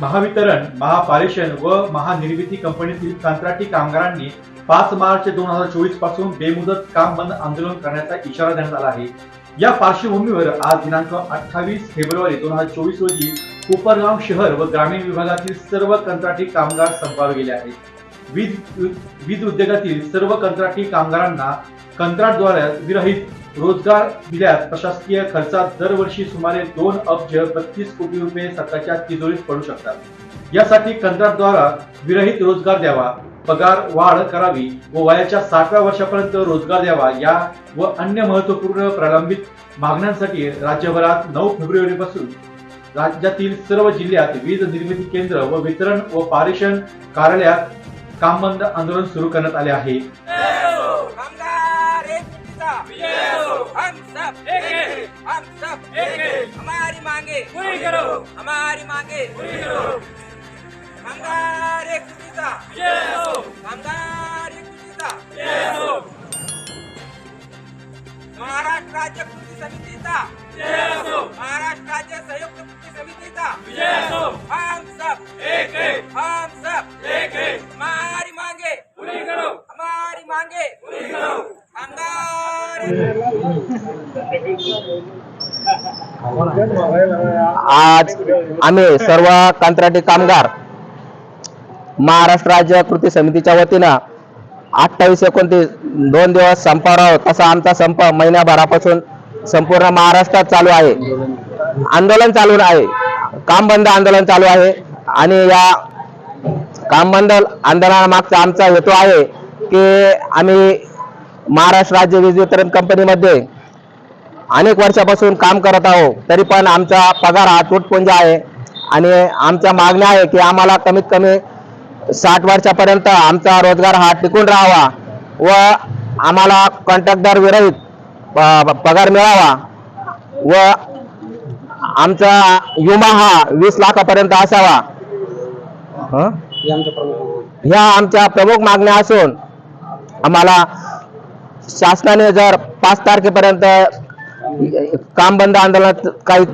महावितरण महापारेषण व महानिर्मिती कंपनीतील कंत्राटी कामगारांनी पाच मार्च दोन हजार चोवीसपासून बेमुदत काम बंद आंदोलन करण्याचा इशारा देण्यात आला आहे. या पार्श्वभूमीवर आज दिनांक अठ्ठावीस फेब्रुवारी दोन हजार चोवीस रोजी कोपरगाव शहर व ग्रामीण विभागातील सर्व कंत्राटी कामगार संपावर गेले आहेत. वीज वीज उद्योगातील सर्व कंत्राटी कामगारांना कंत्राटद्वारे विरहित रोजगार दिल्यास प्रशासकीय खर्चात दरवर्षी सुमारे दोन अब्ज बत्तीस कोटी रुपये स्वतःच्या तिजोरीत पडू शकतात. यासाठी कंत्राटद्वारा विरहित रोजगार द्यावा पगार वाढ करावी व वयाच्या सातव्या वर्षापर्यंत रोजगार द्यावा या व अन्य महत्त्वपूर्ण प्रलंबित मागण्यांसाठी राज्यभरात नऊ फेब्रुवारी पासून राज्यातील सर्व जिल्ह्यात वीज निर्मिती केंद्र व वितरण व पारेषण कार्यालयात काम बंद आंदोलन सुरू करण्यात आले आहे. महाराष्ट्र राज्य कृती समितीचा महाराष्ट्र राज्य संयुक्त कृती समितीचा हम सब एक हम सब एक है हमारी मांगे पूरी करो हमारी मांगे पूरी करो कामगार आज आम्ही सर्व कंत्राटी कामगार महाराष्ट्र राज्य कृती समितीच्या वतीनं अठ्ठावीस एकोणतीस दोन दिवस संपावर आहोत. तसा आमचा संप महिन्याभरापासून संपूर्ण महाराष्ट्रात चालू आहे. आंदोलन चालू आहे. काम बंद आंदोलन चालू आहे. आणि या काम बंद आंदोलनामागचा आमचा हेतू आहे की आम्ही महाराष्ट्र राज्य वीज वितरण कंपनीमध्ये अनेक वर्षापासून काम करत आहो तरी पण आमचा पगार हा तुटपुंज आहे आणि आमच्या मागण्या आहे की आम्हाला कमीत कमी साठ वर्षापर्यंत आमचा रोजगार हा टिकून राहावा व आम्हाला कॉन्ट्रॅक्टर विरहित पगार मिळावा व आमचा विमा हा वीस लाखापर्यंत असावा हं? ह्या आमच्या प्रमुख मागण्या असून आम्हाला शासनाने जर पाच तारखेपर्यंत काम बंद आंदोलनात काही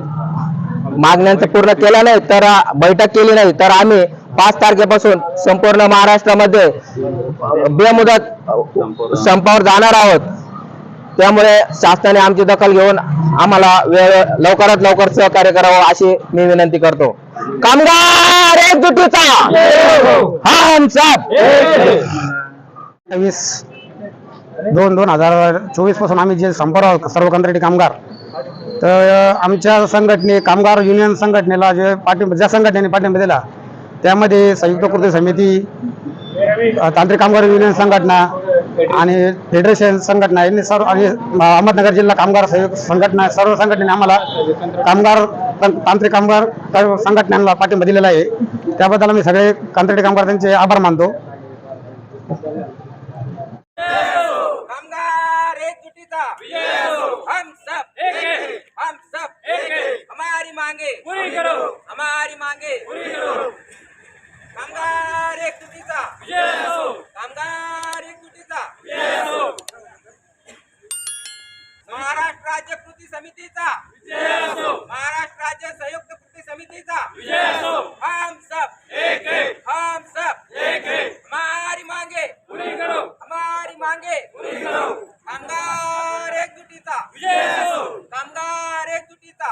मागण्यांचं पूर्ण केलं नाही तर बैठक केली नाही तर आम्ही पाच तारखेपासून संपूर्ण महाराष्ट्रामध्ये बेमुदत संपावर जाणार आहोत. त्यामुळे शासनाने आमची दखल घेऊन आम्हाला वेळ लवकरात लवकर सहकार्य करावं अशी मी विनंती करतो. कामगार एकजुटीचा हा हम सब वीस दोन दोन हजार चोवीसपासून आम्ही जे संपर्क आहोत सर्व कंत्राटी कामगार तर आमच्या संघटने कामगार युनियन संघटनेला जे पाठिंबा ज्या संघटनेने पाठिंबा दिला त्यामध्ये संयुक्त कृती समिती तांत्रिक कामगार युनियन संघटना आणि फेडरेशन संघटना यांनी सर्व आणि अहमदनगर जिल्हा कामगार संघटना सर्व संघटनेने आम्हाला कामगार तांत्रिक कामगार संघटनांना पाठिंबा दिलेला आहे. त्याबद्दल आम्ही सगळे कंत्राटी कामगार त्यांचे आभार मानतो कामगार एक जुटीचा हम सब एक हैं हम सब एक हैं हमारी मांगे पूरी करो हमारी मांगे. कामगार एक जुटीचा कामगार एक जुटीचा महाराष्ट्र राज्य कृती समितीचा. महाराष्ट्र राज्य संयुक्त कृती समितीचा हम सब एक है हम सब एक है हमारी मांगे पूरी करो हमारी मांगे पूरी करो कामगार एक जुटीचा कामगार एक जुटीचा